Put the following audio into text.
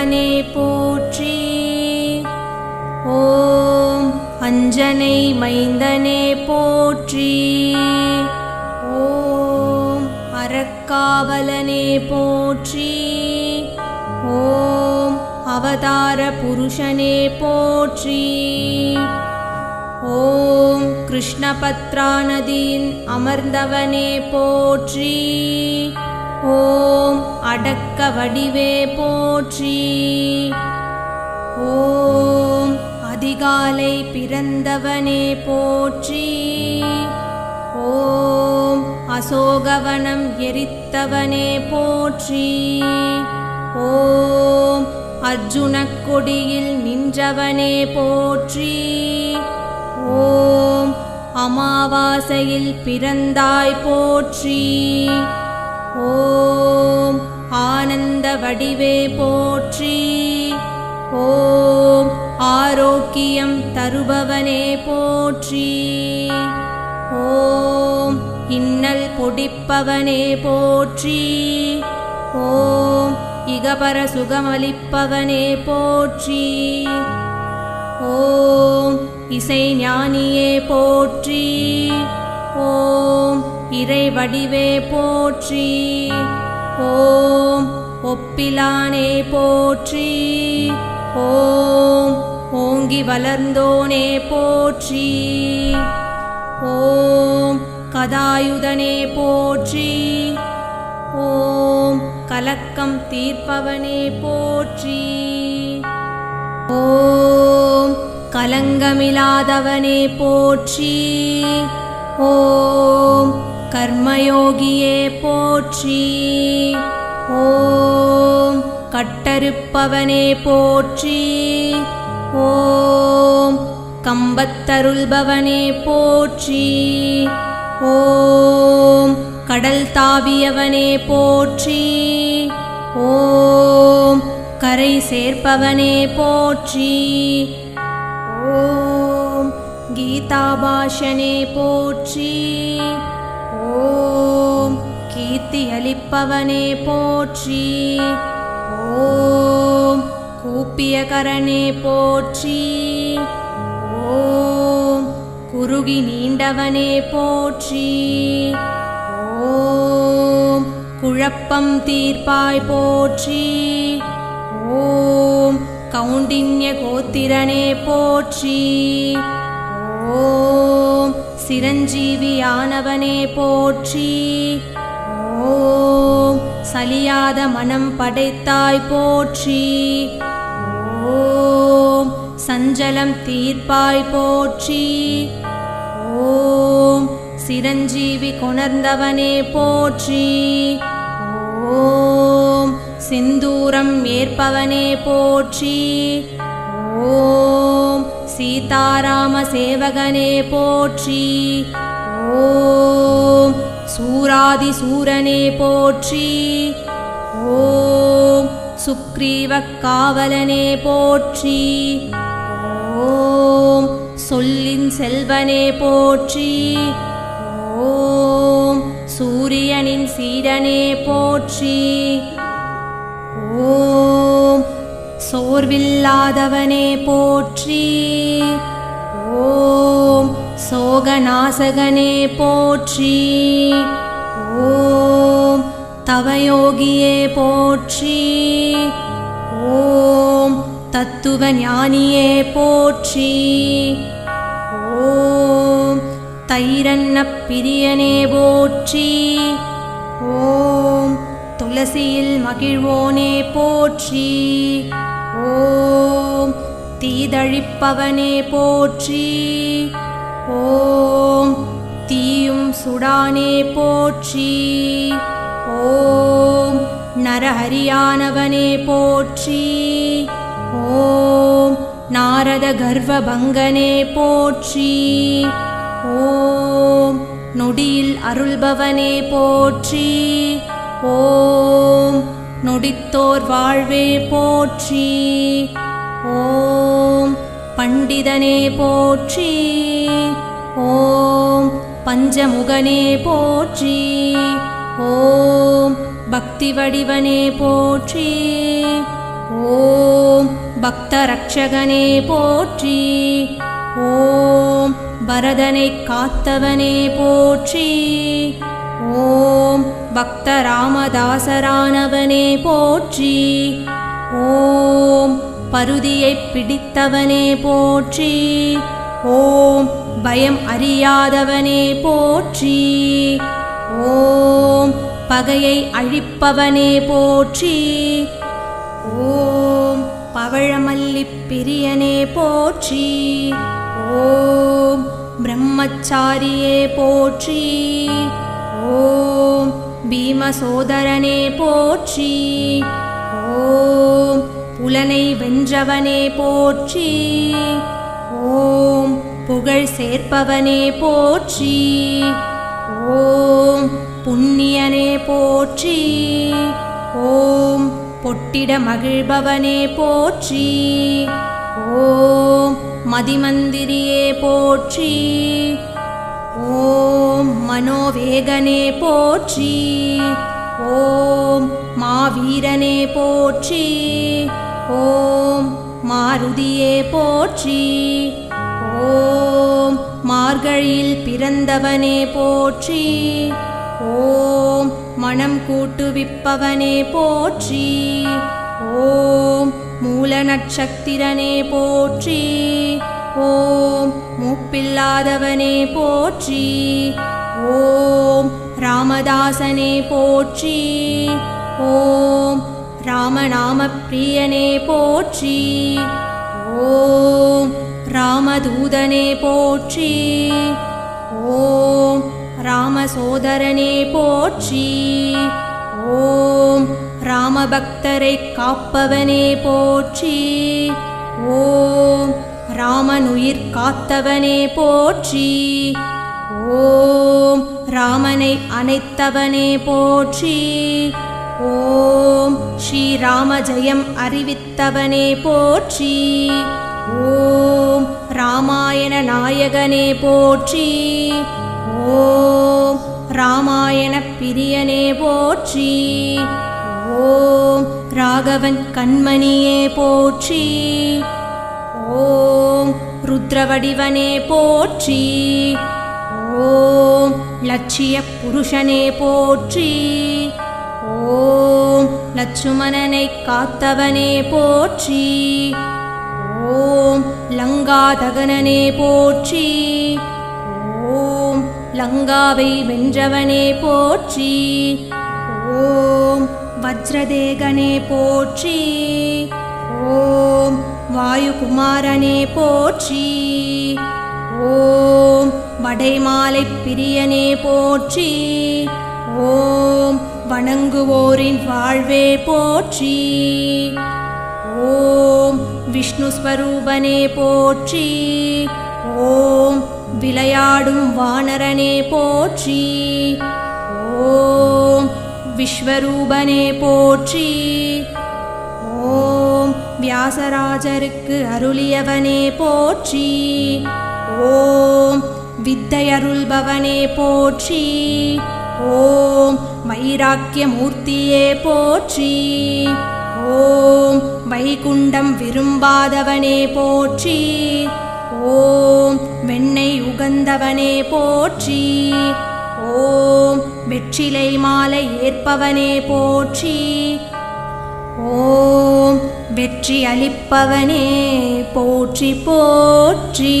ஆறுமுகனே போற்றி. ஓம் அஞ்சனை மைந்தனே போற்றி. ஓம் அறக்காவலனே போற்றி. ஓம் அவதார புருஷனே போற்றி. ஓம் கிருஷ்ணபத்ரா நதியின் அமர்ந்தவனே போற்றி. ஓம் அடக்க வடிவே போற்றி. ஓம் அதிகாலை பிறந்தவனே போற்றி. ஓம் அசோகவனம் எரித்தவனே போற்றி. ஓம் அர்ஜுனக் கொடியில் நின்றவனே போற்றி. ஓம் அமாவாசையில் பிறந்தாய் போற்றி. ஓம் ஆனந்த வடிவே போற்றி. ஓம் ஆரோக்கியம் தருபவனே போற்றி. ஓம் இன்னல் பொடிப்பவனே போற்றி. ஓம் இகபர சுகமளிப்பவனே போற்றி. ஓம் இசை ஞானியே போற்றி. ஓம் இறை வடிவே போற்றி. ஓம் ஒப்பிலானே போற்றி. ஓம் ஓங்கி வளர்ந்தோனே போற்றி. ஓம் கதாயுதனே போற்றி. ஓம் கலக்கம் தீர்ப்பவனே போற்றி. ஓம் கலங்கமில்லாதவனே போற்றி. ஓம் கர்மயோகியே போற்றி. ஓம் கட்டறுப்பவனே போற்றி. ஓம் கம்பத்தருள்பவனே போற்றி. ஓம் கடல் தாவியவனே போற்றி. ஓம் கரை சேர்ப்பவனே போற்றி. ஓம் கீதாபாஷனே போற்றி. ஓம் கீர்த்தி அளிப்பவனே போற்றி. ஓம் கூப்பிய கூப்பியகரனே போற்றி. ஓம் குறுகி நீண்டவனே போற்றி. ஓம் குழப்பம் தீர்ப்பாய் போற்றி. ஓம் கௌண்டின்ய கோத்திரனே போற்றி. ஓம் சிரஞ்சீவியானவனே போற்றி. ஓம். சலியாத மனம் படைத்தாய் போற்றி. ஓம். சஞ்சலம் தீர்ப்பாய் போற்றி. ஓம். சிரஞ்சீவி கொணர்ந்தவனே போற்றி. ஓம். சிந்தூரம் ஏற்பவனே போற்றி. ஓம். சீதாராம சேவகனே போற்றி. ஓம் சூராதி சூரனே போற்றி. ஓம் சுக்ரீவக்காவலனே போற்றி. ஓம் சொல்லின் செல்வனே போற்றி. ஓம் சூரியனின் சீரனே போற்றி. ஓம் சோர்வில்லாதவனே போற்றி. ஓம் சோகநாசகனே போற்றி. ஓம் தவயோகியே போற்றி. ஓம் தத்துவ ஞானியே போற்றி. ஓம் தைரன்ன பிரியனே போற்றி. ஓம் துளசியில் மகிழ்வோனே போற்றி. ஓம் தீதழிப்பவனே போற்றி. ஓம் தீயும் சுடானே போற்றி. ஓம் நரஹரியானவனே போற்றி. ஓம் நாரத கர்வபங்கனே போற்றி. ஓம் நொடியில் அருள்பவனே போற்றி. ஓம் நொடித்தோர் வாழ்வே போற்றி. ஓம் பண்டிதனே போற்றி. ஓம் பஞ்சமுகனே போற்றி. ஓம் பக்தி வடிவனே போற்றி. ஓம் பக்தரக்ஷகனே போற்றி. ஓம் பரதனை காத்தவனே போற்றி. ஓம் பக்த ராமதாசரானவனே போற்றி. ஓம் பருதியைப் பிடித்தவனே போற்றி. ஓம் பயம் அறியாதவனே போற்றி. ஓம் பகையை அழிப்பவனே போற்றி. ஓம் பவழமல்லி பிரியனே போற்றி. ஓம் பிரம்மச்சாரியே போற்றி. ஓம் பீமசோதரனே போற்றி. ஓம் புலனை வென்றவனே போற்றி. ஓம் புகழ் சேர்ப்பவனே போற்றி. ஓம் புண்ணியனே போற்றி. ஓம் பொட்டிட மகிழ்பவனே போற்றி. ஓம் மதிமந்திரியே போற்றி. ஓம் மனோவேகனே போற்றி. ஓம் மாவீரனே போற்றி. ஓம் மாருதியே போற்றி. ஓம் மார்கழியில் பிறந்தவனே போற்றி. ஓம் மனம் கூட்டுவிப்பவனே போற்றி. ஓம் மூல நட்சத்திரனே போற்றி. ஓம் மூப்பில்லாதவனே போற்றி. ஓம் ராமதாசனே போற்றி. ஓம் ராமநாம பிரியனே போற்றி. ஓம் ராமதூதனே போற்றி. ஓம் ராமசோதரனே போற்றி. ஓம் ராமபக்தரை காப்பவனே போற்றி. ஓம் ராமனுயிர் காத்தவனே போற்றி. ஓம் ராமனை அணைத்தவனே போற்றி. ஓம் ஸ்ரீராம ஜெயம் அறிவித்தவனே போற்றி. ஓம் ராமாயண நாயகனே போற்றி. ஓம் ராமாயண பிரியனே போற்றி. ஓம் ராகவன் கண்மணியே போற்றி. ஓம் ருத்ரவடிவனே போற்றி. ஓம் லட்சிய புருஷனே போற்றி. ஓம் லட்சுமணனை காத்தவனே போற்றி. ஓம் லங்காதகனனே போற்றி. ஓம் லங்காவை வென்றவனே போற்றி. ஓம் வஜ்ரதேகனே போற்றி. ஓம் வாயுகுமாரனே போற்றி. ஓம் வடைமாலை பிரியனே போற்றி. ஓம் வணங்குவோரின் வாழ்வே போற்றி. ஓம் விஷ்ணு ஸ்வரூபனே போற்றி. ஓம் விளையாடும் வானரனே போற்றி. ஓம் விஸ்வரூபனே போற்றி. வியாசராஜருக்கு அருளியவனே போற்றி. ஓம் வித்தையருள்பவனே போற்றி. ஓம் வைராக்கியமூர்த்தியே போற்றி. ஓம் வைகுண்டம் விரும்பாதவனே போற்றி. ஓம் வெண்ணெய் உகந்தவனே போற்றி. ஓம் வெற்றிலை மாலை ஏற்பவனே போற்றி. ஓம் வெற்றி அளிப்பவனே போற்றி போற்றி.